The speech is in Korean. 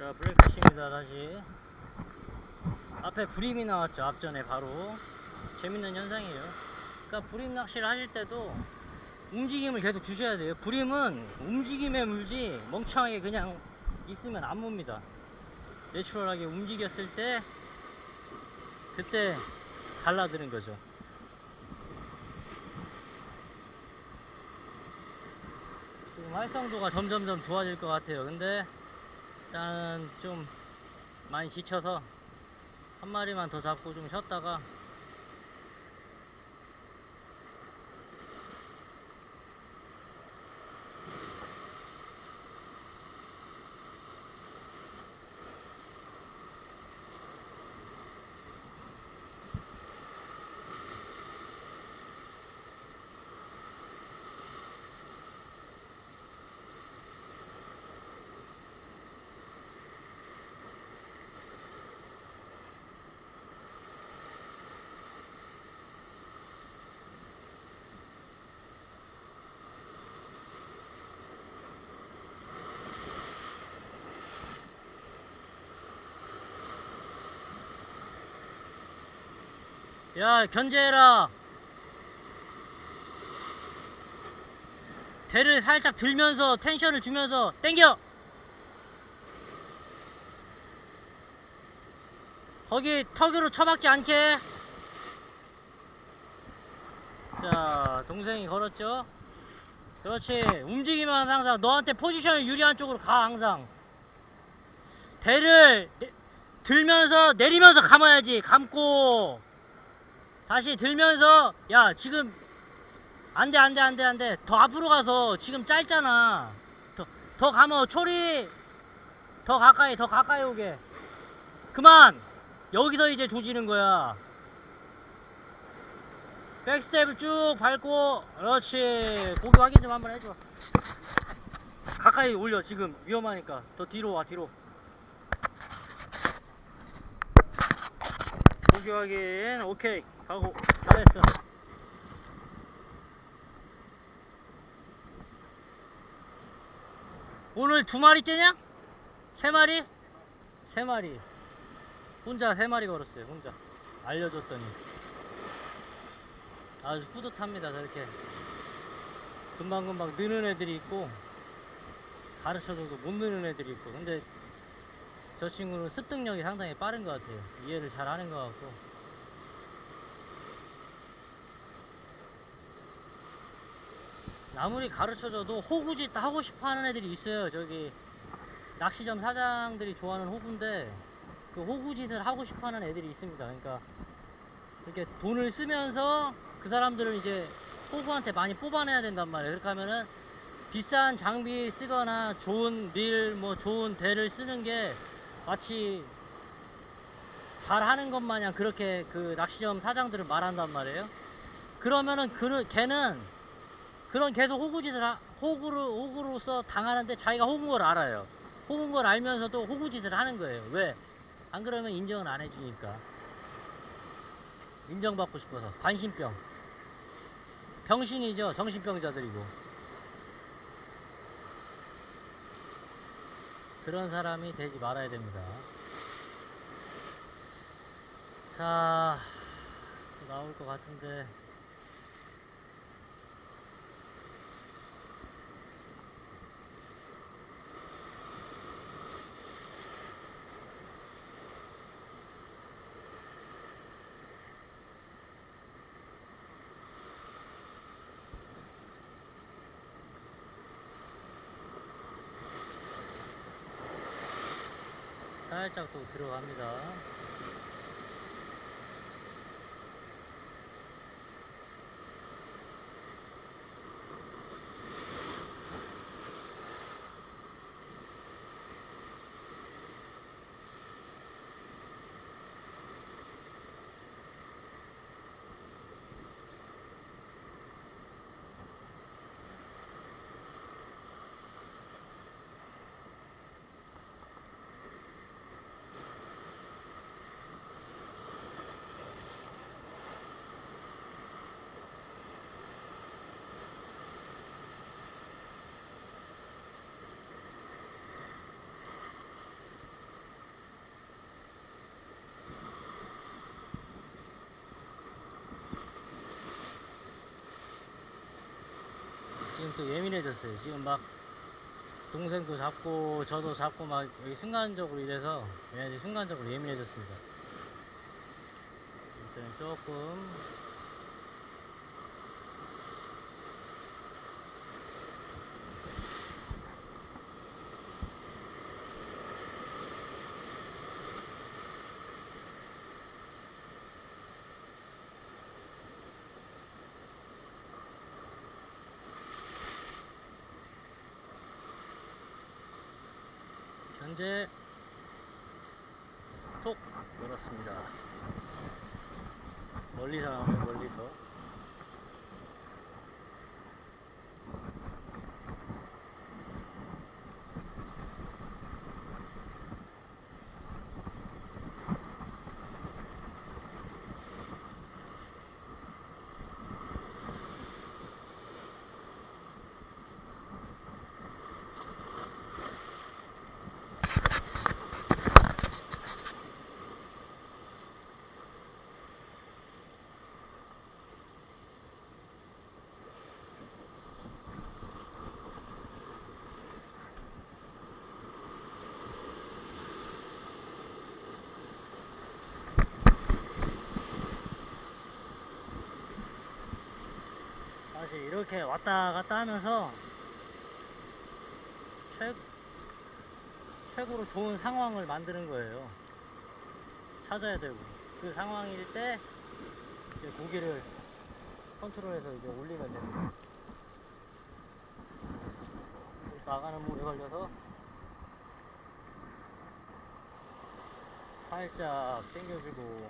자, 브레이크입니다, 다시. 앞에 불임이 나왔죠, 앞전에 바로. 재밌는 현상이에요. 그러니까 불임 낚시를 하실 때도 움직임을 계속 주셔야 돼요. 불임은 움직임에 물지 멍청하게 그냥 있으면 안 뭅니다. 내추럴하게 움직였을 때 그때 달라드는 거죠. 지금 활성도가 점점점 좋아질 것 같아요. 근데 일단 좀 많이 지쳐서 한 마리만 더 잡고 좀 쉬었다가 야 견제해라. 배를 살짝 들면서 텐션을 주면서 땡겨. 거기 턱으로 쳐박지 않게. 자 동생이 걸었죠? 그렇지. 움직이면 항상 너한테 포지션이 유리한 쪽으로 가 항상. 배를 내- 들면서 내리면서 감아야지 감고 다시 들면서 야 지금 안돼 안돼 안돼 안돼. 더 앞으로 가서 지금 짧잖아. 더, 더 감어 초리. 더 가까이 더 가까이 오게. 그만. 여기서 이제 조지는 거야. 백스텝을 쭉 밟고 그렇지. 고기 확인 좀 한번 해줘. 가까이 올려 지금. 위험하니까. 더 뒤로 와 뒤로 고기 확인. 오케이. 가고. 잘했어. 오늘 두 마리 째냐? 세 마리? 세 마리. 혼자 세 마리 걸었어요 혼자. 알려줬더니. 아주 뿌듯합니다 저렇게. 금방금방 느는 애들이 있고 가르쳐줘도 못 느는 애들이 있고. 근데 저 친구는 습득력이 상당히 빠른 것 같아요. 이해를 잘 하는 것 같고. 아무리 가르쳐줘도 호구짓 하고 싶어 하는 애들이 있어요. 저기 낚시점 사장들이 좋아하는 호구인데 그 호구짓을 하고 싶어 하는 애들이 있습니다. 그러니까 이렇게 돈을 쓰면서 그 사람들은 이제 호구한테 많이 뽑아내야 된단 말이에요. 그렇게 하면은 비싼 장비 쓰거나 좋은 릴 뭐 좋은 대를 쓰는 게 마치 잘하는 것 마냥 그렇게 그 낚시점 사장들을 말한단 말이에요 그러면은 그 걔는 그런 계속 호구짓을 하, 호구로 호구로서 당하는데 자기가 호구인 걸 알아요. 호구인 걸 알면서도 호구짓을 하는 거예요. 왜? 안 그러면 인정을 안 해주니까. 인정받고 싶어서 관심병. 병신이죠. 정신병자들이고. 그런 사람이 되지 말아야 됩니다. 자, 또 나올 것 같은데. 살짝 또 들어갑니다. 또 예민해졌어요. 지금 막 동생도 잡고 저도 잡고 막 여기 순간적으로 이래서 순간적으로 예민해졌습니다. 일단 조금 현재 톡 열었습니다. 멀리서 나오네 멀리서. 사실 이렇게 왔다 갔다 하면서 최, 최고로 좋은 상황을 만드는 거예요. 찾아야 되고 그 상황일 때 이제 고기를 컨트롤해서 이제 올리면 됩니다. 나가는 물에 걸려서 살짝 당겨주고